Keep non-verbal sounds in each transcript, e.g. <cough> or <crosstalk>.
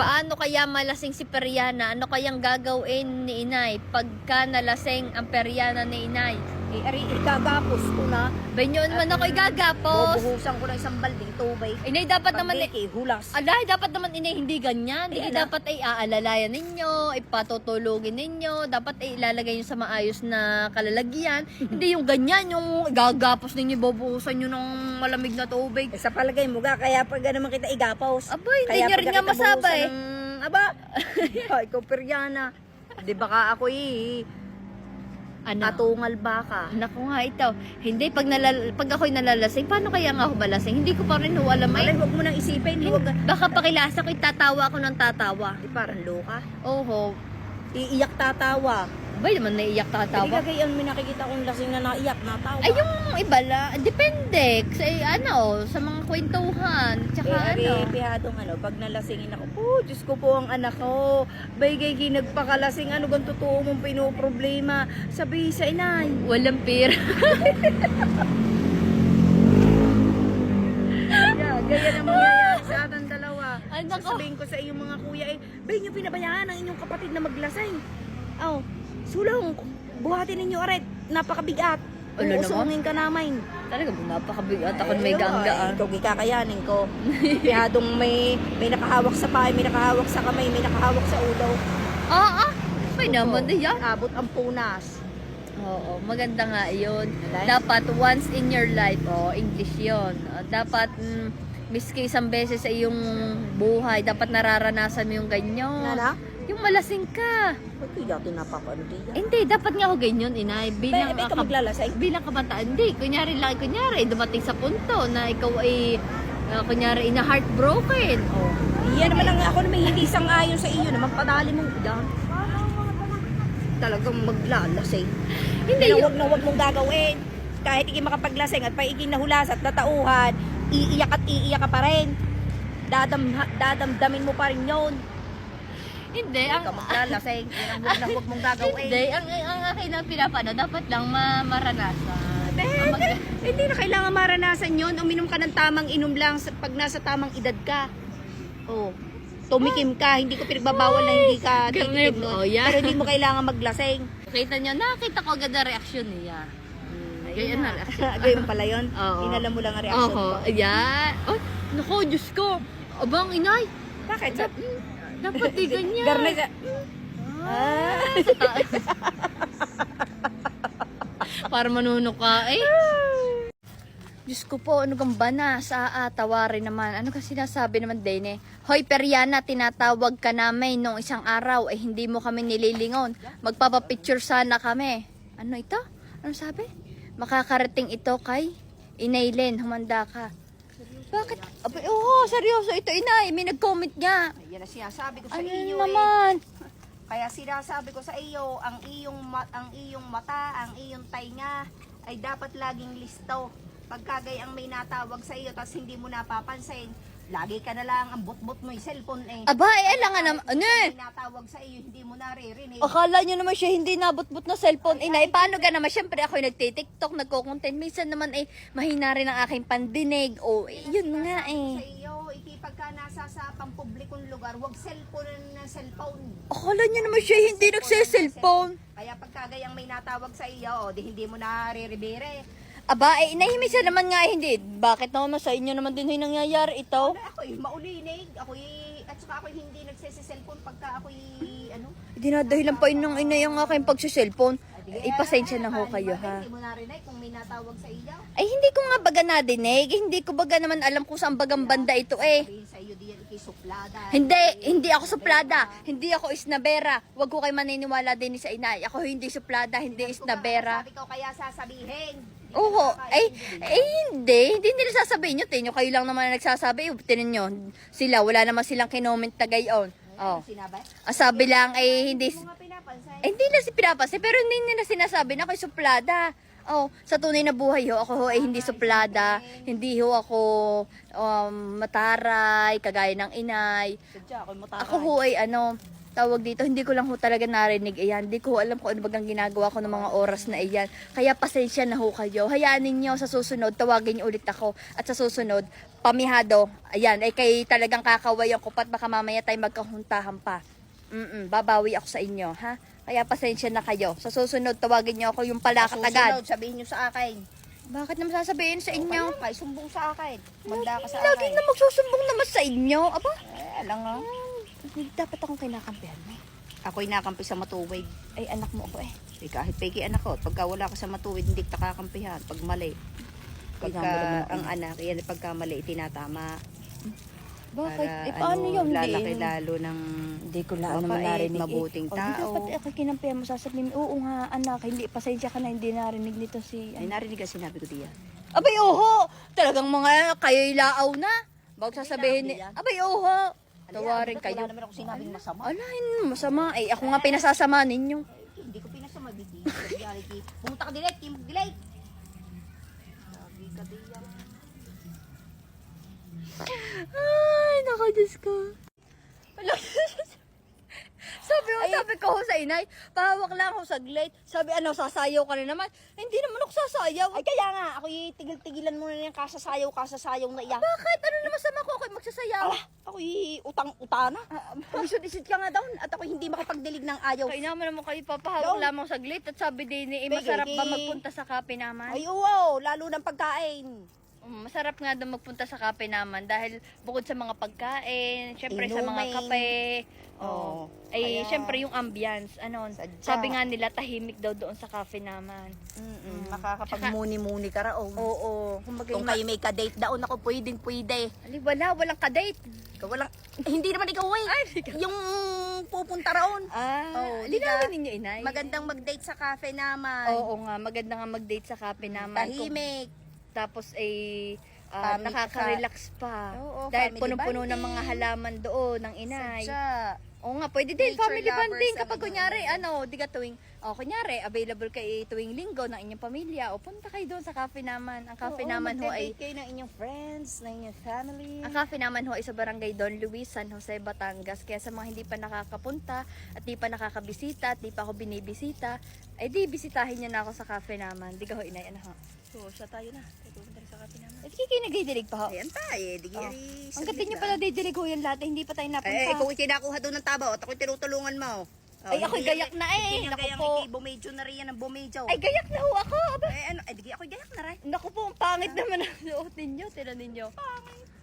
Paano kaya malasing si Periana? Ano kayang gagawin ni inay pagka nalasing ang Periana ni inay? Eh, ari, igagapos ko na. Benyon man ako igagapos. Bubuhusan ko ng isang balding tubig. Inay, dapat naman eh, Pag hulas. Alay, dapat naman inay hindi ganyan. Hindi na. dapat ay aalalayan ninyo, ipatutulugin ninyo, dapat ay ilalagay nyo sa maayos na kalalagyan. <laughs> hindi yung ganyan, yung gagapos ninyo, bubuhusan nyo ng malamig na tubig. Eh, sa palagay mo ga, kaya pag naman kita igapos. Aba, hindi Kaya niya rin nga masabay. ng- aba, <laughs> ay, ikaw peryana. Di ba ka ako eh, Ano? atungal baka. Naku nga ito. Hindi, pag, nalal, pag ako'y nalalasing, paano kaya nga ako malasing? Hindi ko pa rin ho alam. Ay, huwag mo nang isipin, huwag. baka pakilasa ko, tatawa ako ng tatawa. Di parang loka. Oho. Iiyak tatawa. Ba naman naiiyak Hindi tatawa? kagayan may nakikita kong lasing na naiyak, natawa. Ay, yung iba la, depende. Sa ano, sa mga kwentuhan. Tsaka eh, ano. pihadong ano, pag nalasingin ako, po, Diyos ko po ang anak ko. Baygay ginagpakalasing, ano gan totoo mong pinoproblema. Sabi sa inay. Walang pera. Yeah, gaya na mangyayari sa ating dalawa. Ay, nako. Sasabihin ko sa iyong mga kuya, eh, bay niyo pinabayaan ang inyong kapatid na maglasing. Oh, sulong, buhatin ninyo aret, napakabigat. Naman. Uusungin ka namin. Talaga, napakabigat ako may gangga. ay, Ikaw gikakayanin ko. <laughs> Pihadong may, may nakahawak sa paa, may nakahawak sa kamay, may nakahawak sa ulo. Ah, ah. May naman din yan. Abot ang punas. Oo, maganda nga yun. Alay? Dapat once in your life, oh, English yun. Ah, dapat, mm, miski isang beses sa iyong buhay, dapat nararanasan mo yung ganyan. Nana? Yung malasing ka. Ba't hindi natin napapanood yan? Hindi, dapat nga ako ganyan, inay. Bilang, bay ka maglalasay. bilang kabataan, hindi. Kunyari lang, kunyari, dumating sa punto na ikaw ay, ah, kunyari, ina heartbroken. Oh. Yan naman ang ako naman hindi sang-ayon sa iyo naman padali mong idan. Talagang maglalasing. Hindi, Hindi yun- wag na wag mong gagawin. Kahit hindi makapaglasing at paiging nahulas at natauhan, iiyak at iiyak ka pa rin. Dadam, dadamdamin mo pa rin yun. Hindi, ang, ka maglalasing. Yan ang wag na mong gagawin. hindi, ang, ang akin na pinapano, dapat lang ma maranasan. Hindi, Mag- hindi na kailangan maranasan yun. Uminom ka ng tamang inom lang sa- pag nasa tamang edad ka. Oh. Tumikim ka, hindi ko pinagbabawal na hindi ka Ganun, titikim nun. oh, yan. Pero hindi mo kailangan maglasing. Kita nyo, nakita ko agad ang reaksyon niya. Ganyan na reaksyon. <laughs> Ganyan pala yun. Oo. Inalam mo lang ang reaction Oho, ko. ayan. Oh, naku, Diyos ko. Abang inay. Bakit? Sa, Dapat di ganyan. Garne sa... Ah. <laughs> Para manunok ka eh. Diyos ko po, ano kang bana sa ah, tawarin naman. Ano kasi sinasabi naman din eh. Hoy Periana, tinatawag ka namin nung isang araw eh hindi mo kami nililingon. Magpapapicture sana kami. Ano ito? Ano sabi? Makakarating ito kay Inaylen, humanda ka. Bakit? Abay, oo, seryoso ito inay. May nag-comment nga. Yan ang sinasabi ko sa Ano iyo naman? eh. Kaya sinasabi ko sa iyo, ang iyong ma- ang iyong mata, ang iyong tainga ay dapat laging listo. Pagkagay ang may natawag sa iyo tapos hindi mo napapansin, lagi ka na lang ang butbut mo yung cellphone eh. Aba, eh, alangan naman. Ano eh? May natawag sa iyo, hindi mo naririnig. Akala nyo naman siya hindi nabot-bot na cellphone. Inay, paano ka naman? Siyempre ako nagtitiktok, nagko-content. Minsan naman eh, mahina rin ang aking pandinig. O, eh, yun nga Sa eh. iyo, ikipagka nasa sa pampublikong lugar, wag cellphone na cellphone. Akala nyo naman siya hindi nagse-cellphone. Kaya pagkagayang may natawag sa iyo, di hindi mo nariribire. Aba, eh, inahimik naman nga eh, hindi. Bakit naman sa inyo naman din yung nangyayari ito? Wala, ako'y maulinig. Ako'y, at saka ako'y hindi nagsisi-cellphone pagka ako'y, ano. Dinadahilan pa yun ng inay ang aking pagsa-cellphone. Adi, Eh, pasensya na ho kayo ha. Hindi mo narinig kung may natawag sa iyo. Ay, hindi ko nga baga nadinig. Hindi ko baga naman alam kung saan bagang banda ito eh. Sa iyo, diyan ikisuplada. Hindi, hindi ako suplada. Hindi ako isnabera. Huwag ko kayo maniniwala din sa inay. Ako hindi suplada, hindi isnabera. Sabi ko kaya sasabihin. Oo, ay, ay hindi. Hindi nila sasabihin nyo. Tinyo kayo lang naman ang nagsasabi. Tinan nyo, sila, wala naman silang kinoment na gayon. Oh. Sinabi? Ang sabi lang ay hindi, Hindi pinapansin. eh, hindi na si pinapansin, pero hindi nila sinasabi na ako'y suplada. Oh, sa tunay na buhay ho, ako ho ay hindi suplada. Hindi ho ako um, mataray, kagaya ng inay. Ako ho ay ano, tawag dito, hindi ko lang ho talaga narinig iyan. Hindi ko alam kung ano bagang ginagawa ko ng mga oras na iyan. Kaya pasensya na ho kayo. Hayaan ninyo sa susunod, tawagin niyo ulit ako. At sa susunod, pamihado, ayan, ay kay talagang kakawayan ko pat baka mamaya tayo magkahuntahan pa. Mm babawi ako sa inyo, ha? Kaya pasensya na kayo. Sa susunod, tawagin niyo ako yung pala Susunod, katagad. sabihin nyo sa akin. Bakit naman sasabihin sa inyo? Inyo. Kaya sumbong sa akin. Manda ka sa Lagi akin. na magsusumbong naman sa inyo. Aba, Eh, alam nga. Hindi dapat akong kinakampihan mo. eh. Ako'y nakampi sa matuwid. Ay, anak mo ako eh. Eh, kahit peki anak ko, pagka wala ka sa matuwid, hindi ka kakampihan. Pag mali. Pagka ang anak, yan pagka mali, tinatama. Bakit? Para, eh, paano ano, yung lalaki hindi? lalo ng Hindi ko lang naman mabait, narinig. mabuting eh. tao. Oh, dapat ako kinampihan mo sasabihin, oo nga anak, hindi, pasensya ka na, hindi narinig nito si... Ay, narinig ka sinabi ko diyan. Abay, oho! Talagang mga kayo ilaaw na. Bago sasabihin ni... Abay, oho! Tawarin? Ba't kayo. Wala naman ako sinabing masama. Ala, hindi masama. Ay, ako nga pinasasama ninyo. Hindi ko pinasama, Biti. Reality. Pumunta ka direct, Kim Gilay. Sabi ka diyan. Ay, naka, Diyos ko. Ala, sabi mo, sabi ko ho sa inay, pahawak lang ako saglit. Sabi, ano, sasayaw ka na naman. Hindi naman ako sasayaw. Ay, kaya nga, ako tigil-tigilan mo na yung kasasayaw, kasasayaw na iyak. Bakit? Ano naman sama ko? Ako'y magsasayaw. Ala, ako utang-utana. Pumisod-isod ka nga daw, at ako hindi makapagdilig ng ayaw. Kaya naman naman kayo papahawak Go. lamang saglit at sabi din eh, Bigay, masarap ba magpunta sa kape naman? Ay, oo, lalo ng pagkain. Um, masarap nga daw magpunta sa kape naman dahil bukod sa mga pagkain, syempre sa mga Inumin. kape, Oo, oh, ay kaya- syempre yung ambience, ano, Sadya. sabi nga nila tahimik daw doon sa cafe naman. Mm-mm, makakapagmuni-muni ka raw. <laughs> Oo, kumbaga Kung kayo may kadate daon ako, pwedeng pwede. Ali, wala, walang kadate. Ikaw walang, eh, hindi naman ikaw eh. Ay, ikaw. Yung pupunta raon. Ah, Oo, di ka- ninyo inay. Magandang mag-date sa cafe naman. Oo nga, maganda nga mag-date sa cafe naman. Kung- Tahimik. Tapos ay Family nakaka-relax pa. Oo, dahil family punong-puno ng bonding. mga halaman doon ng inay. Sadya. Oo nga, pwede din Nature family lovers bonding kapag ano, kunyari ano. di ka tuwing oh, kunyari available kay tuwing linggo ng inyong pamilya o punta kayo doon sa cafe naman. Ang cafe Oo, naman ho ay kayo ng inyong friends, ng inyong family. ang cafe naman ho ay sa barangay Don Luis, San Jose, Batangas. Kaya sa mga hindi pa nakakapunta at di pa nakakabisita at di pa ako binibisita, ay di bisitahin niyo na ako sa cafe naman. Di ka ho inay, ano ho? So, siya tayo na. Tayo At kiki nagdidilig pa ho. Ayan tayo, di Oh. giri. Ang gatin niyo pala didilig ho yan lahat, eh, hindi pa tayo napunta. Eh, ikaw kinakuha doon ng taba, at ako'y tinutulungan mo. Oh, Ay, ako'y hindi- gayak na eh. Hindi Naku gayang po. iki, bumedyo na rin yan ng bumedyo. Ay, gayak na ho ako. Aba, Eh, ano, eh, di ako'y gayak na rin. Naku po, ang pangit naman ang suot ninyo. Tira ninyo.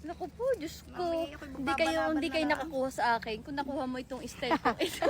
Naku po, Diyos ko. Mami, ako'y Hindi kayo, hindi na kayo lang. nakakuha sa akin. Kung nakuha mo itong style ko, <laughs> ito.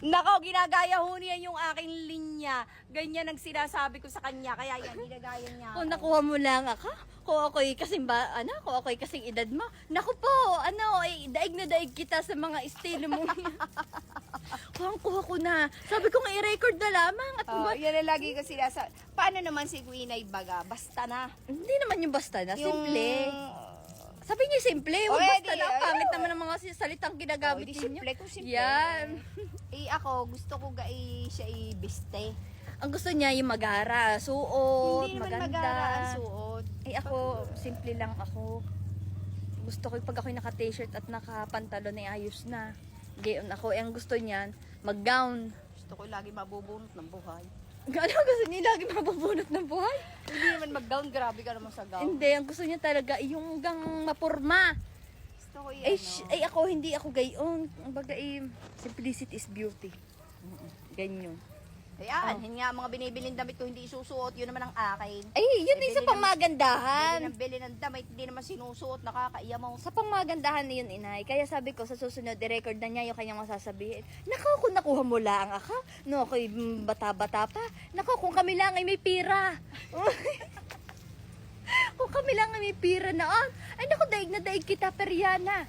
Nako, ginagaya ho niya yung aking linya. Ganyan ang sinasabi ko sa kanya. Kaya yan, ginagaya niya. Kung nakuha mo lang ako, kung ako'y kasing ba, ano, kung ako'y kasing edad mo, naku po, ano, ay, daig na daig kita sa mga estilo mo. <laughs> Kuhang kuha ko na. Sabi ko nga i-record na lamang. At Oh, ba, yan ang lagi ko sinasabi. Paano naman si Queen ay baga? Basta na. hindi naman yung basta na, Yung- simple. Sabi niya simple, huwag eh, basta di. Ang ayun. pangit naman ng mga salitang ginagamit Oh, ninyo. simple kung simple. Yan. Eh ako, gusto ko ga eh, siya i-biste. Ang gusto niya yung magara, suot, Hindi maganda. magara ang suot. Eh ako, simple lang ako. Gusto ko yung pag ako'y naka-t-shirt at naka-pantalon ay ayos na. Gayon ako. Eh, ang gusto niyan, mag-gown. Gusto ko lagi mabubunot ng buhay. Ano gusto niya lagi mabubunot ng buhay? Hindi naman mag-gown, grabe ka naman sa gown. Hindi, ang gusto niya talaga ay yung gang mapurma. Gusto ko yan, no? sh- eh ako, hindi ako gayon. Ang baga eh, simplicity is beauty. Ganyan. Ayan, yun nga, mga binibiling damit ko hindi isusuot, yun naman ang akin. Ay, yun Eh, din sa bili ng- pangmagandahan. Bili ng bili ng damit, hindi naman sinusuot, nakakaiya mo. Sa pangmagandahan na yun, inay. Kaya sabi ko, sa susunod, i-record na niya yung kanyang masasabihin. Nako, kung nakuha mo lang ako, no, ako'y mm, bata-bata pa. Nako, kung kami lang ay may pira. <laughs> kung kami lang ay may pira noon. Ay, nako, daig na daig kita, Periana.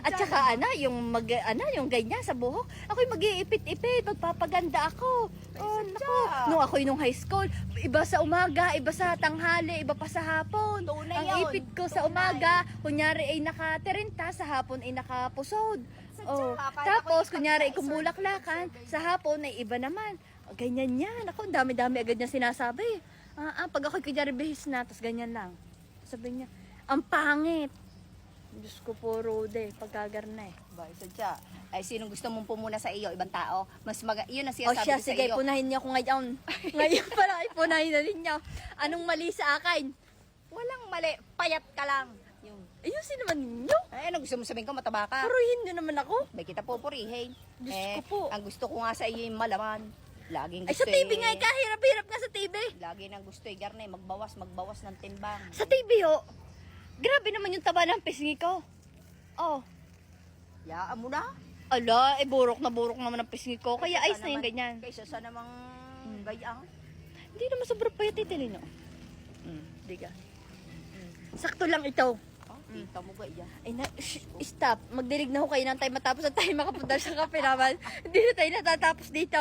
At saka, ano, yung mag, ano, yung ganyan sa buhok. Ako'y mag-iipit-ipit, magpapaganda ako. Oh, nako. Nung ako'y nung high school, iba sa umaga, iba sa tanghali, iba pa sa hapon. Tunay Ang yun. ipit ko sa Tunay. umaga, kunyari ay nakaterenta, sa hapon ay nakapusod. Oh. Tapos, kunyari, pagka- kumulaklakan, sa hapon ay iba naman. O, ganyan yan. Ako, ang dami-dami agad niya sinasabi. Ah, ah, pag ako'y kunyari bihis na, tapos ganyan lang. Sabi niya, ang pangit. Diyos ko po, Rode, pagkagarna eh. Ba, sadya. Ay, sinong gusto mong pumuna sa iyo? Ibang tao? Mas mag... Yun ang O sinasabi siya, ko sa sige, iyo. punahin niyo ako ngayon. <laughs> ngayon pala, ipunahin na ninyo. Anong mali sa akin? Walang mali. Payat ka lang. Yung... Ayusin naman ninyo. Ay, ano gusto mo sabihin ko? Mataba ka? Puruhin niyo naman ako. May kita po purihin. Diyos eh, ko po. Ang gusto ko nga sa iyo yung malaman. Laging Ay, gusto sa TV eh, nga, eh, kahirap-hirap nga sa TV. Lagi nang gusto eh, Garne, magbawas, magbawas ng timbang. Sa TV, oh. Grabe naman yung taba ng pisngi ko. Oh. Yaan mo na. Ala, eh, burok na burok naman ang pisngi ko. Kaya ayos na yung ganyan. Kaysa sa namang gayang. Hindi naman sobrang payat itilin, oh. Mm, di ka. Sakto lang ito. Oh, kita mo gaya. Ay, na, shh, stop. Magdilig na ho kayo ng tayo matapos na tayo makapunta sa kape naman. <laughs> Hindi na tayo natatapos dito.